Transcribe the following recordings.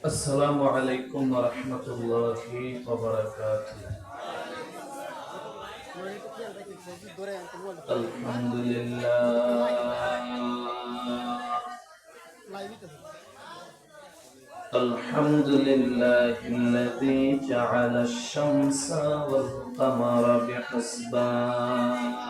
السلام عليكم ورحمة الله وبركاته. الحمد لله. الحمد لله الذي جعل الشمس والقمر بحسبان.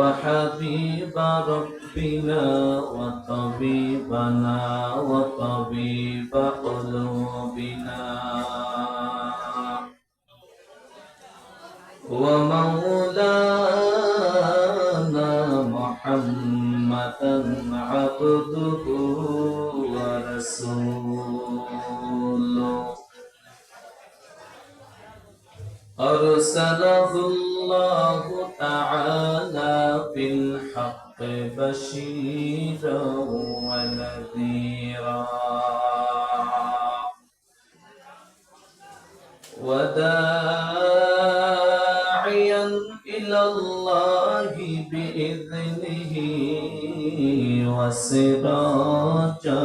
وحبيب ربنا وطبيبنا وطبيب قلوبنا. ومولانا محمدا عبده أرسله الله تعالى بالحق بشيرا ونذيرا. وداعيا إلى الله بإذنه وسراجا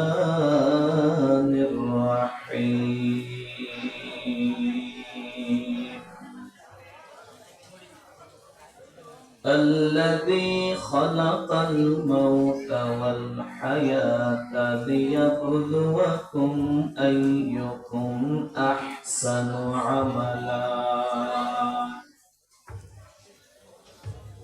الذي خلق الموت والحياة ليبلوكم أيكم أحسن عملا.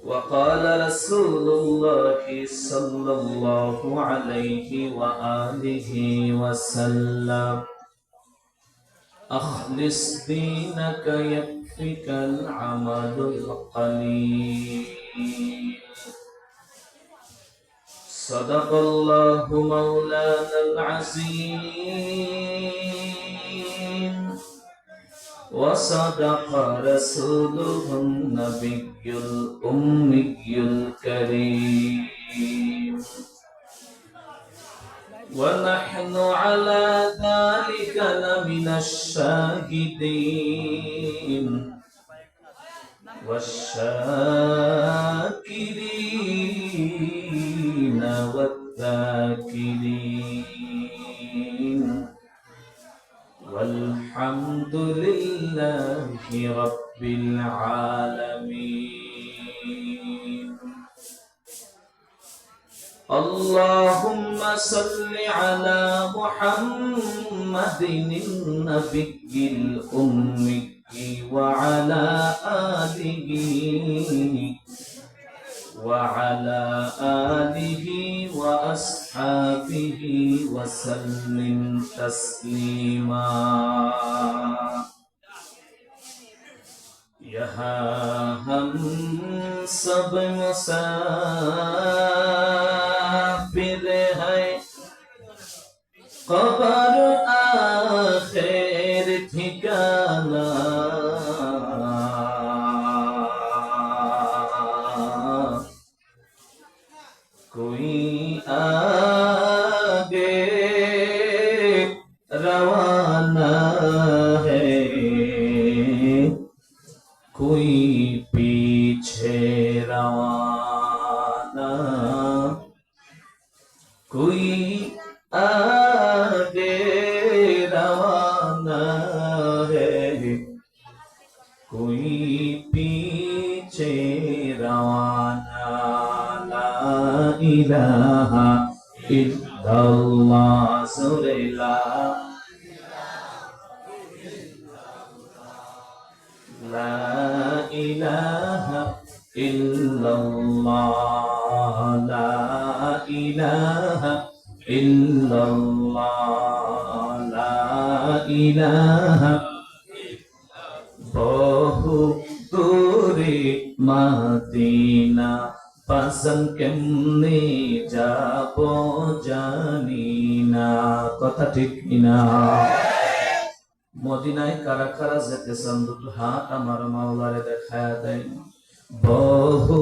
وقال رسول الله صلى الله عليه وآله وسلم أخلص دينك يكفك العمل القليل. صدق الله مولانا العظيم. وصدق رسوله النبي الأمي الكريم. ونحن على ذلك لمن الشاهدين والشاكرين والذاكرين والحمد لله رب العالمين اللهم صل على محمد النبي الأمي وعلى آله وعلى آله وأصحابه وسلم تسليما यहाँ हम सब मुसाफिर पीछे रवाना कोई आगे रवाना है कोई पीछे रवाना ला इलाहा इल्लल्लाह ইলাহা ইল্লাল্লাহ, লা ইলাহা ইল্লাল্লাহ, লা ইলাহা বহু দূরে মাদিনা পাসন কেমনে যাব জানি না কথা ঠিক না মদিনায় কারা কারা যেতে চান, দুটো হাত আমার মাওলারে দেখায় দেয় বহু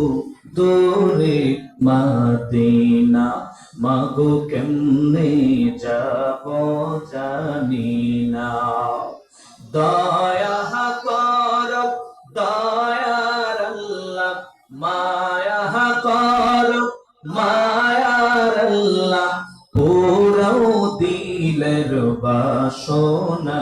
দূরে মাদিনা, মাগো কেমনে যাব জানি না। দয়া কর দয়ার আল্লাহ মায়া কর মায়ার আল্লাহ পুরাও দিলের বাসনা।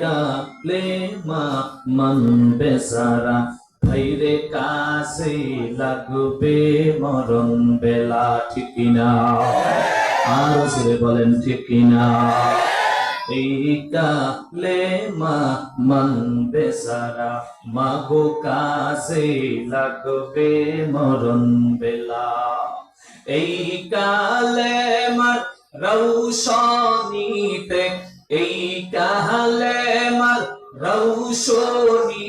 কালেমা মানবে সারা। ভাইরে কাছে লাগবে মরণ বেলা, ঠিক কিনা? আর সে বলেন, ঠিক কিনা? এই কালেমা মন বেসারা মাগো কাছে লাগবে মরণ বেলা। এই কালে কালেমার রৌশনীতে এই কালে মার রৌশনী